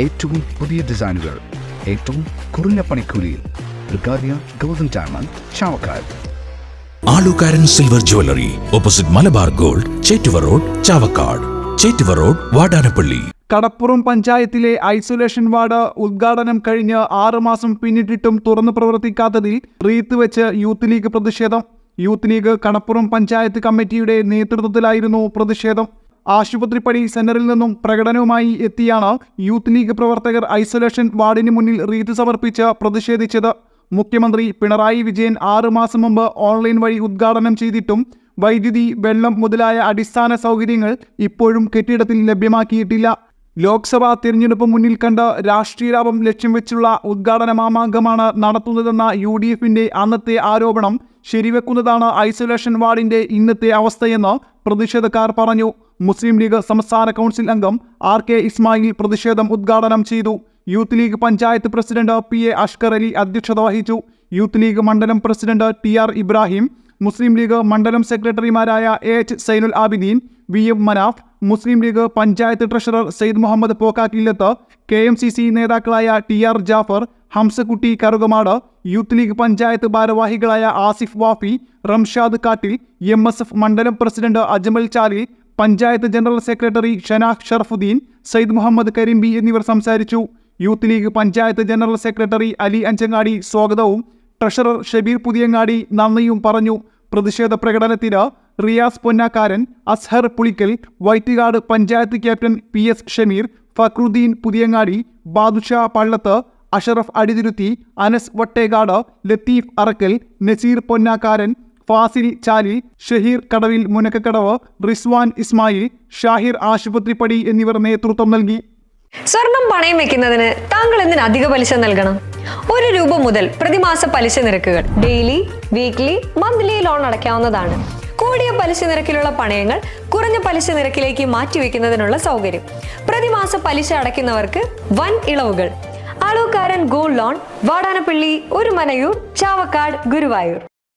ഏറ്റവും പുതിയ ഡിസൈനുകൾ ഏറ്റവും കുറഞ്ഞ പണിക്കൂലിയിൽ ബ്രിഗാദിയ golden diamond Chavakkad. Alukkaran silver jewellery opposite Malabar gold Chettuva road Chavakkad. Chettuva road Vadanappally. Kadappuram പഞ്ചായത്തിലെ ഐസൊലേഷൻ വാർഡ് ഉദ്ഘാടനം കഴിഞ്ഞ് ആറുമാസം പിന്നിട്ടിട്ടും തുറന്നു പ്രവർത്തിക്കാത്തതിൽ റീത്ത് വെച്ച് യൂത്ത് ലീഗ് പ്രതിഷേധം. യൂത്ത് ലീഗ് കടപ്പുറം പഞ്ചായത്ത് കമ്മിറ്റിയുടെ നേതൃത്വത്തിലായിരുന്നു പ്രതിഷേധം. ആശുപത്രിപ്പടി സെന്ററിൽ നിന്നും പ്രകടനവുമായി എത്തിയാണ് യൂത്ത് ലീഗ് പ്രവർത്തകർ ഐസൊലേഷൻ വാർഡിന് മുന്നിൽ റീത്ത് സമർപ്പിച്ച് പ്രതിഷേധിച്ചത്. മുഖ്യമന്ത്രി പിണറായി വിജയൻ ആറു മാസം മുമ്പ് ഓൺലൈൻ വഴി ഉദ്ഘാടനം ചെയ്തിട്ടും വൈദ്യുതി വെള്ളം മുതലായ അടിസ്ഥാന സൗകര്യങ്ങൾ ഇപ്പോഴും കെട്ടിടത്തിൽ ലഭ്യമാക്കിയിട്ടില്ല. ലോക്സഭാ തിരഞ്ഞെടുപ്പ് മുന്നിൽ കണ്ട് രാഷ്ട്രീയ ലാഭം ലക്ഷ്യം വെച്ചുള്ള ഉദ്ഘാടന മാമാങ്കമാണ് നടത്തുന്നതെന്ന യു ഡി അന്നത്തെ ആരോപണം ശരിവെക്കുന്നതാണ് ഐസൊലേഷൻ വാർഡിന്റെ ഇന്നത്തെ അവസ്ഥയെന്ന് പ്രതിഷേധക്കാർ പറഞ്ഞു. മുസ്ലിം ലീഗ് സംസ്ഥാന കൗൺസിൽ അംഗം ആർ കെ ഇസ്മായിൽ പ്രതിഷേധം ഉദ്ഘാടനം ചെയ്തു. Youth league panchayat president P A Ashkar Ali അധ്യക്ഷത വഹിച്ചു. യൂത്ത് ലീഗ് മണ്ഡലം president T R Ibrahim Muslim league മണ്ഡലം സെക്രട്ടറിമാരായ A H Zainul Abideen V M Manaf Muslim league panchayat treasurer Syed Muhammad Pokkakillath K M C C നേതാക്കളായ T R Jafar Hamzakutty Karukamad youth league panchayat ഭാരവാഹികളായ Asif Wafi Ramshad Kattil M S F മണ്ഡലം president Ajmal Chali panchayat general secretary Shanakh Sharafuddin Sayyid Muhammad Karimbi എന്നിവർ സംസാരിച്ചു. Youth league panchayat general secretary Ali Anchangadi സ്വാഗതവും treasurer Shabeer Puthiyangadi നന്ദിയും പറഞ്ഞു. പ്രതിഷേധ പ്രകടനത്തിന് Riyas Ponnakkaran Azhar Pulikkal Vyttukad panchayat captain P S Shameer Fakhruddin Puthiyangadi Badusha Pallath Ashraf Adithiruthi Anas Vattekad Latheef Arakkal Naseer Ponnakkaran Fazil Chali Shaheer Kadavil Munakkakadavu Rizwan Ismail Shahir Asupathripadi എന്നിവർ നേതൃത്വം നൽകി. സ്വർണം പണയം വെക്കുന്നതിന് താങ്കൾ എന്തിന് അധിക പലിശ നൽകണം? ഒരു രൂപ മുതൽ പ്രതിമാസ പലിശ നിരക്കുകൾ ഡെയിലി വീക്ക്ലി മന്ത്ലി ലോൺ അടയ്ക്കാവുന്നതാണ്. കൂടിയ പലിശ നിരക്കിലുള്ള പണയങ്ങൾ കുറഞ്ഞ പലിശ നിരക്കിലേക്ക് മാറ്റിവെക്കുന്നതിനുള്ള സൗകര്യം. പ്രതിമാസ പലിശ അടയ്ക്കുന്നവർക്ക് വൻ ഇളവുകൾ. Alukkaran gold loan Vadanappally Orumanayur Chavakkad Guruvayur.